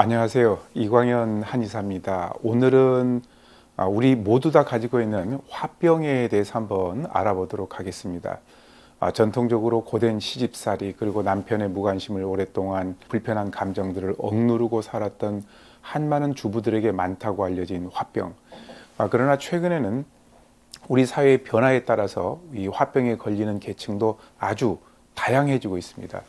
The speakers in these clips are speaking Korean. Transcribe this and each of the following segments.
안녕하세요. 이광현 한의사입니다. 오늘은 아, 우리 모두 다 가지고 있는 화병에 대해서 한번 알아보도록 하겠습니다. 아, 전통적으로 고된 시집살이 그리고 남편의 무관심을 오랫동안 불편한 감정들을 억누르고 살았던 한 많은 주부들에게 많다고 알려진 화병. 아, 그러나 최근에는 우리 사회의 변화에 따라서 이 화병에 걸리는 계층도 아주 다양해지고 있습니다.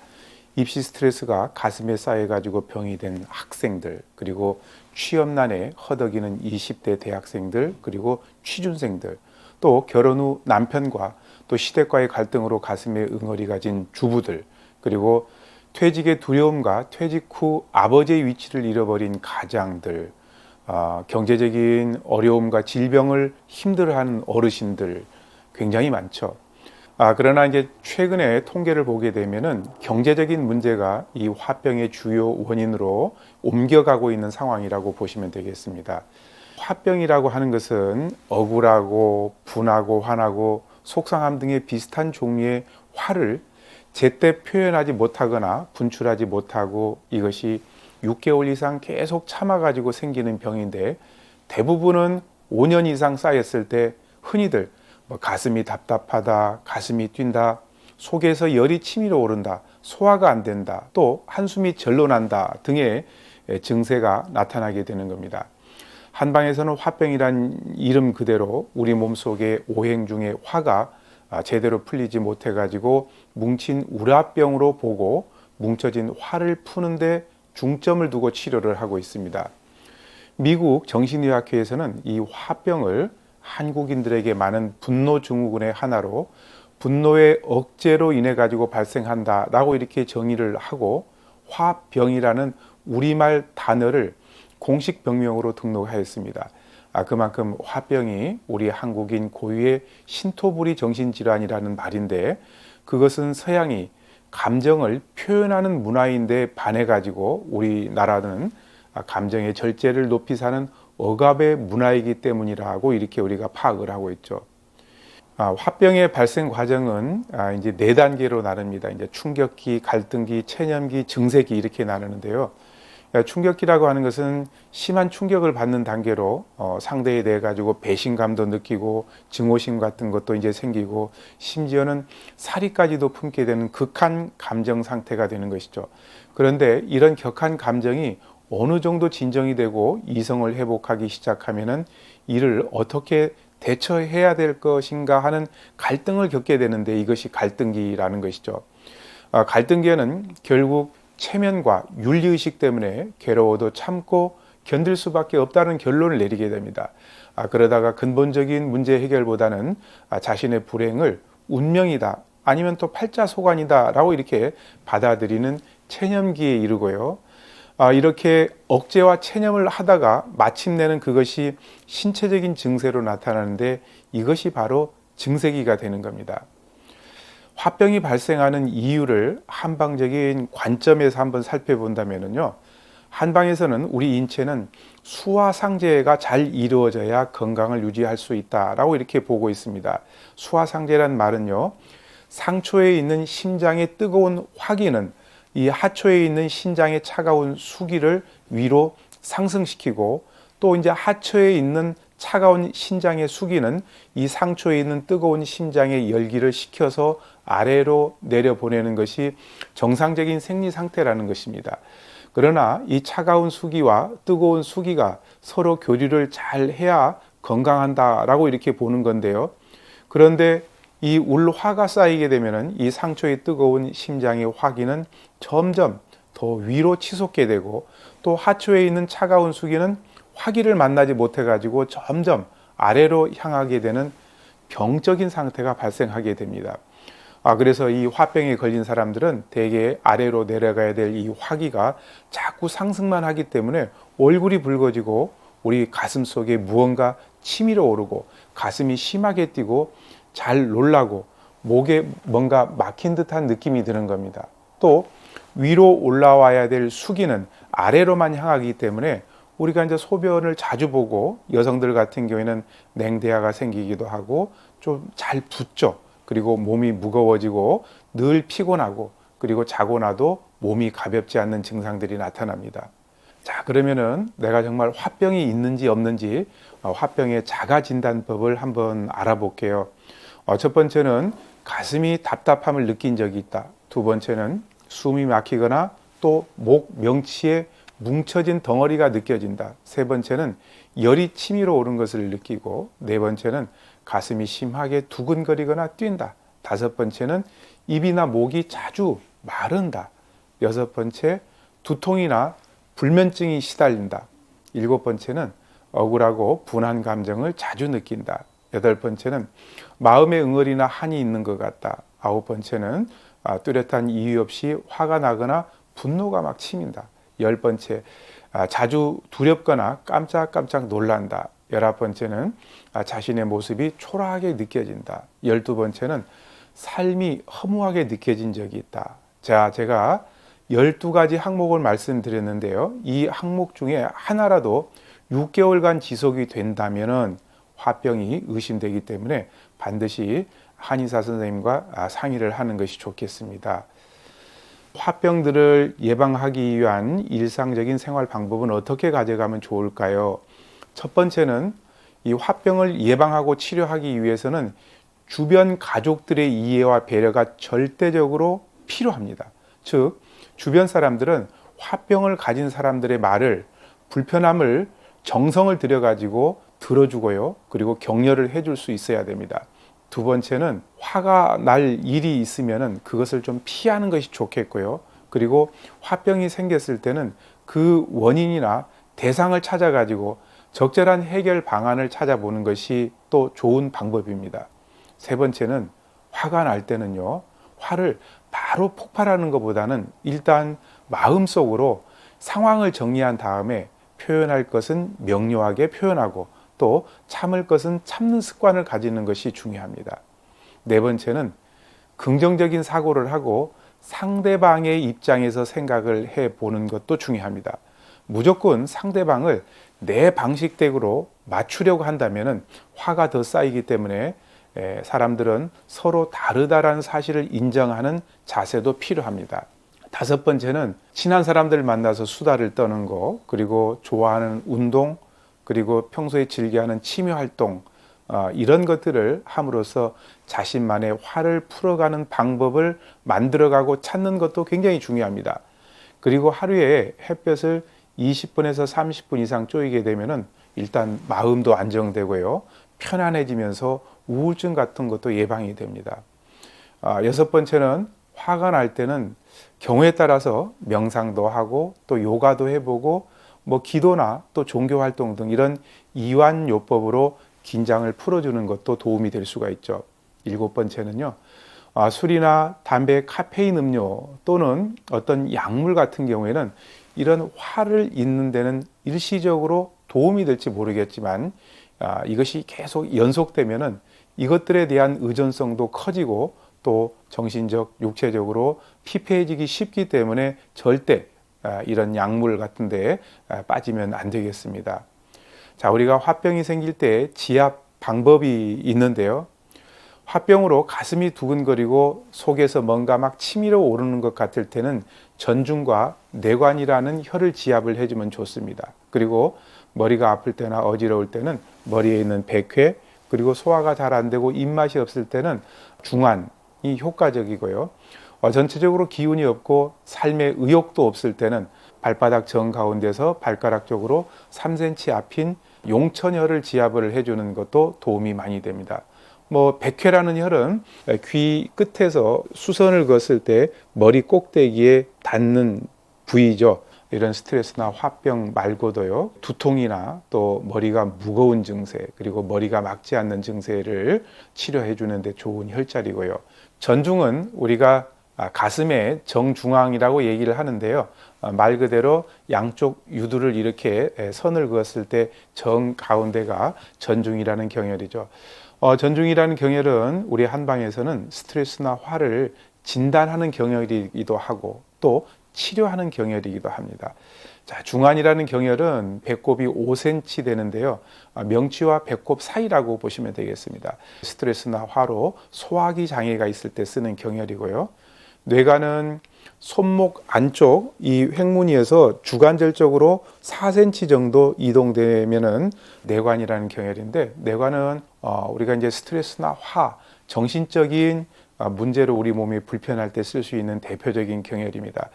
입시 스트레스가 가슴에 쌓여가지고 병이 된 학생들, 그리고 취업난에 허덕이는 20대 대학생들, 그리고 취준생들, 또 결혼 후 남편과 또 시댁과의 갈등으로 가슴에 응어리 가 진 주부들, 그리고 퇴직의 두려움과 퇴직 후 아버지의 위치를 잃어버린 가장들, 아, 경제적인 어려움과 질병을 힘들어하는 어르신들 굉장히 많죠. 아, 그러나 이제 최근에 통계를 보게 되면은 경제적인 문제가 이 화병의 주요 원인으로 옮겨가고 있는 상황이라고 보시면 되겠습니다. 화병이라고 하는 것은 억울하고 분하고 화나고 속상함 등의 비슷한 종류의 화를 제때 표현하지 못하거나 분출하지 못하고 이것이 6개월 이상 계속 참아가지고 생기는 병인데 대부분은 5년 이상 쌓였을 때 흔히들 뭐 가슴이 답답하다, 가슴이 뛴다, 속에서 열이 치밀어 오른다, 소화가 안 된다, 또 한숨이 절로 난다 등의 증세가 나타나게 되는 겁니다. 한방에서는 화병이란 이름 그대로 우리 몸속의 오행 중에 화가 아, 제대로 풀리지 못해 가지고 뭉친 우라병으로 보고 뭉쳐진 화를 푸는데 중점을 두고 치료를 하고 있습니다. 미국 정신의학회에서는 이 화병을 한국인들에게 많은 분노 증후군의 하나로 분노의 억제로 인해 가지고 발생한다라고 이렇게 정의를 하고 화병이라는 우리말 단어를 공식 병명으로 등록하였습니다. 아, 그만큼 화병이 우리 한국인 고유의 신토부리 정신질환이라는 말인데 그것은 서양이 감정을 표현하는 문화인데 반해 가지고 우리나라는 감정의 절제를 높이 사는 억압의 문화이기 때문이라고 이렇게 우리가 파악을 하고 있죠. 아, 화병의 발생 과정은 아, 이제 네 단계로 나눕니다. 이제 충격기, 갈등기, 체념기, 증세기 이렇게 나누는데요. 그러니까 충격기라고 하는 것은 심한 충격을 받는 단계로 어, 상대에 대해 가지고 배신감도 느끼고 증오심 같은 것도 이제 생기고 심지어는 사리까지도 품게 되는 극한 감정 상태가 되는 것이죠. 그런데 이런 격한 감정이 어느 정도 진정이 되고 이성을 회복하기 시작하면은 이를 어떻게 대처해야 될 것인가 하는 갈등을 겪게 되는데 이것이 갈등기라는 것이죠. 아, 갈등기에는 결국 체면과 윤리의식 때문에 괴로워도 참고 견딜 수밖에 없다는 결론을 내리게 됩니다. 아, 그러다가 근본적인 문제 해결보다는 아, 자신의 불행을 운명이다 아니면 또 팔자소관이다 라고 이렇게 받아들이는 체념기에 이르고요. 아, 이렇게 억제와 체념을 하다가 마침내는 그것이 신체적인 증세로 나타나는데 이것이 바로 증세기가 되는 겁니다. 화병이 발생하는 이유를 한방적인 관점에서 한번 살펴본다면요. 한방에서는 우리 인체는 수화상제가 잘 이루어져야 건강을 유지할 수 있다라고 이렇게 보고 있습니다. 수화상제란 말은요. 상초에 있는 심장의 뜨거운 화기는 이 하초에 있는 신장의 차가운 수기를 위로 상승시키고 또 이제 하초에 있는 차가운 신장의 수기는 이 상초에 있는 뜨거운 심장의 열기를 식혀서 아래로 내려보내는 것이 정상적인 생리 상태라는 것입니다. 그러나 이 차가운 수기와 뜨거운 수기가 서로 교류를 잘 해야 건강한다라고 이렇게 보는 건데요. 그런데 이 울화가 쌓이게 되면은 이 상처의 뜨거운 심장의 화기는 점점 더 위로 치솟게 되고 또 하초에 있는 차가운 수기는 화기를 만나지 못해 가지고 점점 아래로 향하게 되는 병적인 상태가 발생하게 됩니다. 아, 그래서 이 화병에 걸린 사람들은 대개 아래로 내려가야 될 이 화기가 자꾸 상승만 하기 때문에 얼굴이 붉어지고 우리 가슴 속에 무언가 치밀어 오르고 가슴이 심하게 뛰고 잘 놀라고 목에 뭔가 막힌 듯한 느낌이 드는 겁니다. 또 위로 올라와야 될 수기는 아래로만 향하기 때문에 우리가 이제 소변을 자주 보고 여성들 같은 경우에는 냉대화가 생기기도 하고 좀 잘 붓죠. 그리고 몸이 무거워지고 늘 피곤하고 그리고 자고 나도 몸이 가볍지 않는 증상들이 나타납니다. 자, 그러면은 내가 정말 화병이 있는지 없는지 어, 화병의 자가 진단법을 한번 알아볼게요. 어, 첫 번째는 가슴이 답답함을 느낀 적이 있다. 두 번째는 숨이 막히거나 또 목 명치에 뭉쳐진 덩어리가 느껴진다. 세 번째는 열이 치밀어 오른 것을 느끼고 네 번째는 가슴이 심하게 두근거리거나 뛴다. 다섯 번째는 입이나 목이 자주 마른다. 여섯 번째 두통이나 불면증이 시달린다. 일곱 번째는 억울하고 분한 감정을 자주 느낀다. 여덟 번째는 마음에 응어리나 한이 있는 것 같다. 아홉 번째는 아, 뚜렷한 이유 없이 화가 나거나 분노가 막 치민다. 열 번째, 아, 자주 두렵거나 깜짝깜짝 놀란다. 열한 번째는 아, 자신의 모습이 초라하게 느껴진다. 열두 번째는 삶이 허무하게 느껴진 적이 있다. 자, 제가 12가지 항목을 말씀드렸는데요. 이 항목 중에 하나라도 6개월간 지속이 된다면은 화병이 의심되기 때문에 반드시 한의사 선생님과 아, 상의를 하는 것이 좋겠습니다. 화병들을 예방하기 위한 일상적인 생활 방법은 어떻게 가져가면 좋을까요? 첫 번째는 이 화병을 예방하고 치료하기 위해서는 주변 가족들의 이해와 배려가 절대적으로 필요합니다. 즉, 주변 사람들은 화병을 가진 사람들의 말을 불편함을 정성을 들여가지고 들어주고요. 그리고 격려를 해줄 수 있어야 됩니다. 두 번째는 화가 날 일이 있으면은 그것을 좀 피하는 것이 좋겠고요. 그리고 화병이 생겼을 때는 그 원인이나 대상을 찾아가지고 적절한 해결 방안을 찾아보는 것이 또 좋은 방법입니다. 세 번째는 화가 날 때는요, 화를 바로 폭발하는 것보다는 일단 마음속으로 상황을 정리한 다음에 표현할 것은 명료하게 표현하고 또 참을 것은 참는 습관을 가지는 것이 중요합니다. 네 번째는 긍정적인 사고를 하고 상대방의 입장에서 생각을 해 보는 것도 중요합니다. 무조건 상대방을 내 방식대로 맞추려고 한다면 화가 더 쌓이기 때문에 사람들은 서로 다르다라는 사실을 인정하는 자세도 필요합니다. 다섯 번째는 친한 사람들 만나서 수다를 떠는 거, 그리고 좋아하는 운동, 그리고 평소에 즐겨하는 취미 활동, 어, 이런 것들을 함으로써 자신만의 화를 풀어가는 방법을 만들어가고 찾는 것도 굉장히 중요합니다. 그리고 하루에 햇볕을 20분에서 30분 이상 쪼이게 되면은 일단 마음도 안정되고요. 편안해지면서 우울증 같은 것도 예방이 됩니다. 아, 여섯 번째는 화가 날 때는 경우에 따라서 명상도 하고 또 요가도 해보고 뭐 기도나 또 종교 활동 등 이런 이완 요법으로 긴장을 풀어주는 것도 도움이 될 수가 있죠. 일곱 번째는요. 아, 술이나 담배, 카페인 음료 또는 어떤 약물 같은 경우에는 이런 화를 잇는 데는 일시적으로 도움이 될지 모르겠지만 아, 이것이 계속 연속되면은 이것들에 대한 의존성도 커지고 또 정신적, 육체적으로 피폐해지기 쉽기 때문에 절대 아, 이런 약물 같은 데 아, 빠지면 안 되겠습니다. 자, 우리가 화병이 생길 때 지압 방법이 있는데요. 화병으로 가슴이 두근거리고 속에서 뭔가 막 치밀어 오르는 것 같을 때는 전중과 뇌관이라는 혈을 지압을 해주면 좋습니다. 그리고 머리가 아플 때나 어지러울 때는 머리에 있는 백회 그리고 소화가 잘 안 되고 입맛이 없을 때는 중환이 효과적이고요. 어, 전체적으로 기운이 없고 삶의 의욕도 없을 때는 발바닥 정 가운데서 발가락 쪽으로 3cm 앞인 용천혈을 지압을 해주는 것도 도움이 많이 됩니다. 뭐 백회라는 혈은 귀 끝에서 수선을 그었을 때 머리 꼭대기에 닿는 부위죠. 이런 스트레스나 화병 말고도요 두통이나 또 머리가 무거운 증세 그리고 머리가 막지 않는 증세를 치료해 주는데 좋은 혈자리고요 전중은 우리가 아, 가슴의 정중앙이라고 얘기를 하는데요. 아, 말 그대로 양쪽 유두를 이렇게 선을 그었을 때 정 가운데가 전중이라는 경혈이죠. 어, 전중이라는 경혈은 우리 한방에서는 스트레스나 화를 진단하는 경혈이기도 하고 또 치료하는 경혈이기도 합니다. 자, 중환이라는 경혈은 배꼽이 5cm 되는데요. 아, 명치와 배꼽 사이라고 보시면 되겠습니다. 스트레스나 화로 소화기 장애가 있을 때 쓰는 경혈이고요. 뇌관은 손목 안쪽 이 횡무니에서 주관절적으로 4cm 정도 이동되면은 뇌관이라는 경혈인데 뇌관은 어, 우리가 이제 스트레스나 화, 정신적인 어, 문제로 우리 몸이 불편할 때 쓸 수 있는 대표적인 경혈입니다.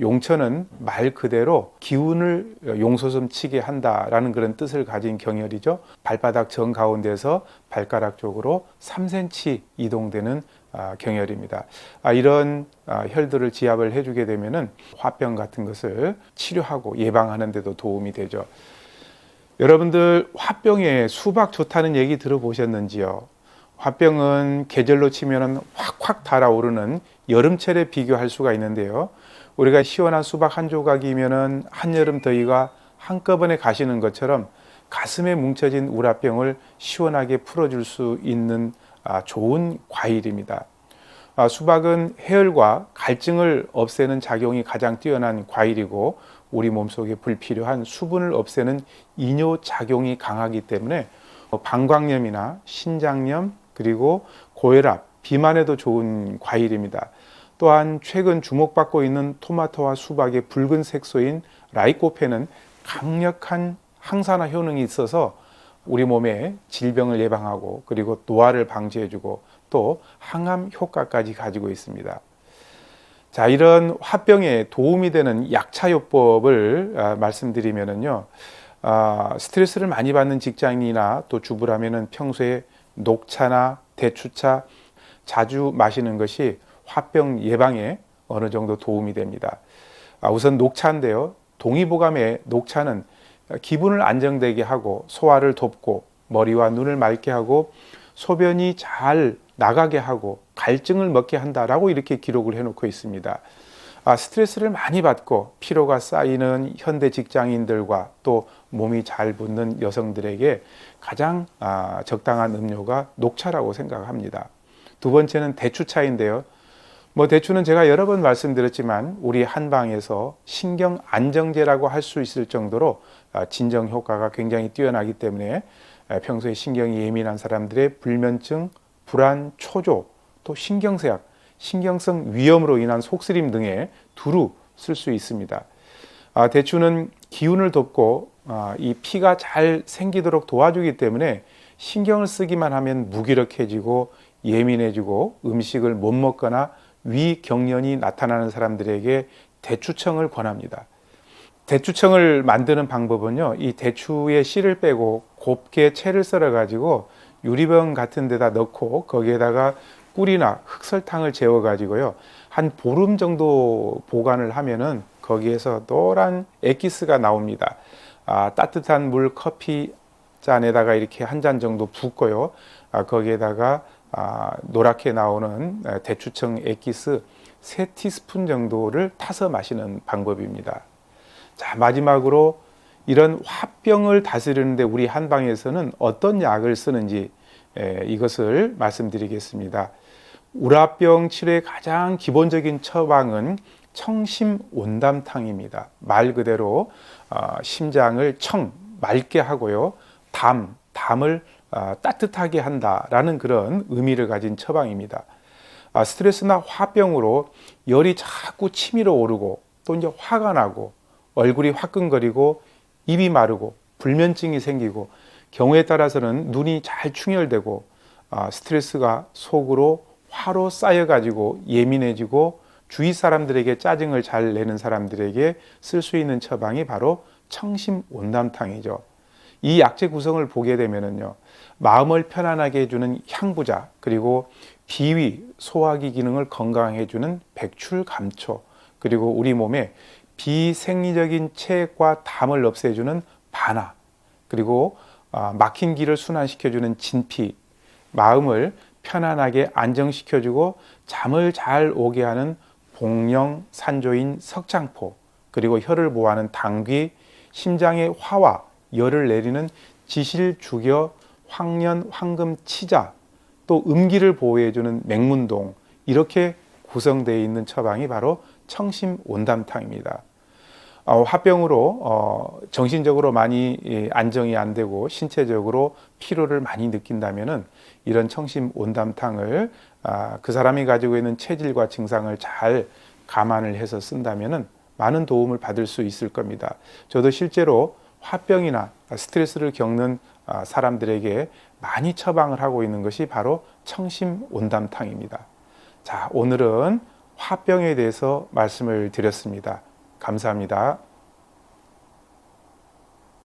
용천은 말 그대로 기운을 용솟음 치게 한다라는 그런 뜻을 가진 경혈이죠. 발바닥 정 가운데서 발가락 쪽으로 3cm 이동되는 아, 경혈입니다. 아, 이런 아, 혈들을 지압을 해주게 되면은 화병 같은 것을 치료하고 예방하는 데도 도움이 되죠. 여러분들 화병에 수박 좋다는 얘기 들어보셨는지요? 화병은 계절로 치면은 확확 달아오르는 여름철에 비교할 수가 있는데요. 우리가 시원한 수박 한 조각이면은 한여름 더위가 한꺼번에 가시는 것처럼 가슴에 뭉쳐진 우라병을 시원하게 풀어줄 수 있는 아, 좋은 과일입니다. 아, 수박은 해열과 갈증을 없애는 작용이 가장 뛰어난 과일이고 우리 몸속에 불필요한 수분을 없애는 이뇨 작용이 강하기 때문에 방광염이나 신장염 그리고 고혈압, 비만에도 좋은 과일입니다. 또한 최근 주목받고 있는 토마토와 수박의 붉은 색소인 라이코펜은 강력한 항산화 효능이 있어서 우리 몸에 질병을 예방하고 그리고 노화를 방지해주고 또 항암 효과까지 가지고 있습니다. 자, 이런 화병에 도움이 되는 약차요법을 아, 말씀드리면은요, 아, 스트레스를 많이 받는 직장인이나 또 주부라면은 평소에 녹차나 대추차 자주 마시는 것이 화병 예방에 어느 정도 도움이 됩니다. 아, 우선 녹차인데요. 동의보감의 녹차는 기분을 안정되게 하고 소화를 돕고 머리와 눈을 맑게 하고 소변이 잘 나가게 하고 갈증을 먹게 한다라고 이렇게 기록을 해놓고 있습니다. 아, 스트레스를 많이 받고 피로가 쌓이는 현대 직장인들과 또 몸이 잘 붙는 여성들에게 가장 아, 적당한 음료가 녹차라고 생각합니다. 두 번째는 대추차인데요. 뭐 대추는 제가 여러 번 말씀드렸지만 우리 한방에서 신경 안정제라고 할 수 있을 정도로 아, 진정 효과가 굉장히 뛰어나기 때문에 평소에 신경이 예민한 사람들의 불면증, 불안, 초조, 또 신경쇠약, 신경성 위염으로 인한 속쓰림 등에 두루 쓸 수 있습니다. 아, 대추는 기운을 돕고 아, 이 피가 잘 생기도록 도와주기 때문에 신경을 쓰기만 하면 무기력해지고 예민해지고 음식을 못 먹거나 위경련이 나타나는 사람들에게 대추청을 권합니다. 대추청을 만드는 방법은요, 이 대추의 씨를 빼고 곱게 채를 썰어 가지고 유리병 같은 데다 넣고 거기에다가 꿀이나 흑설탕을 재워 가지고요. 한 보름 정도 보관을 하면은 거기에서 노란 엑기스가 나옵니다. 아, 따뜻한 물 커피 잔에다가 이렇게 한 잔 정도 붓고요. 아, 거기에다가 아, 노랗게 나오는 대추청 엑기스 세 티스푼 정도를 타서 마시는 방법입니다. 자, 마지막으로 이런 화병을 다스리는데 우리 한방에서는 어떤 약을 쓰는지 에, 이것을 말씀드리겠습니다. 우라병 치료의 가장 기본적인 처방은 청심 온담탕입니다. 말 그대로 어, 심장을 청 맑게 하고요. 담 담을 어, 따뜻하게 한다라는 그런 의미를 가진 처방입니다. 아, 스트레스나 화병으로 열이 자꾸 치밀어 오르고 또 이제 화가 나고 얼굴이 화끈거리고 입이 마르고 불면증이 생기고 경우에 따라서는 눈이 잘 충혈되고 아, 스트레스가 속으로 화로 쌓여가지고 예민해지고 주위 사람들에게 짜증을 잘 내는 사람들에게 쓸 수 있는 처방이 바로 청심 온담탕이죠. 이 약재 구성을 보게 되면은요, 마음을 편안하게 해주는 향부자, 그리고 비위, 소화기 기능을 건강해 주는 백출 감초, 그리고 우리 몸에 비생리적인 체액과 담을 없애주는 반화, 그리고 아, 막힌 길을 순환시켜주는 진피, 마음을 편안하게 안정시켜주고 잠을 잘 오게 하는 복령 산조인 석장포, 그리고 혀를 보호하는 당귀, 심장의 화와 열을 내리는 지실 주겨, 황년, 황금, 치자, 또 음기를 보호해주는 맹문동 이렇게 구성되어 있는 처방이 바로 청심 온담탕입니다. 어, 화병으로 어, 정신적으로 많이 예, 안정이 안 되고 신체적으로 피로를 많이 느낀다면은 이런 청심 온담탕을 아, 그 사람이 가지고 있는 체질과 증상을 잘 감안을 해서 쓴다면은 많은 도움을 받을 수 있을 겁니다. 저도 실제로 화병이나 스트레스를 겪는 아, 사람들에게 많이 처방을 하고 있는 것이 바로 청심 온담탕입니다. 자, 오늘은 화병에 대해서 말씀을 드렸습니다. 감사합니다.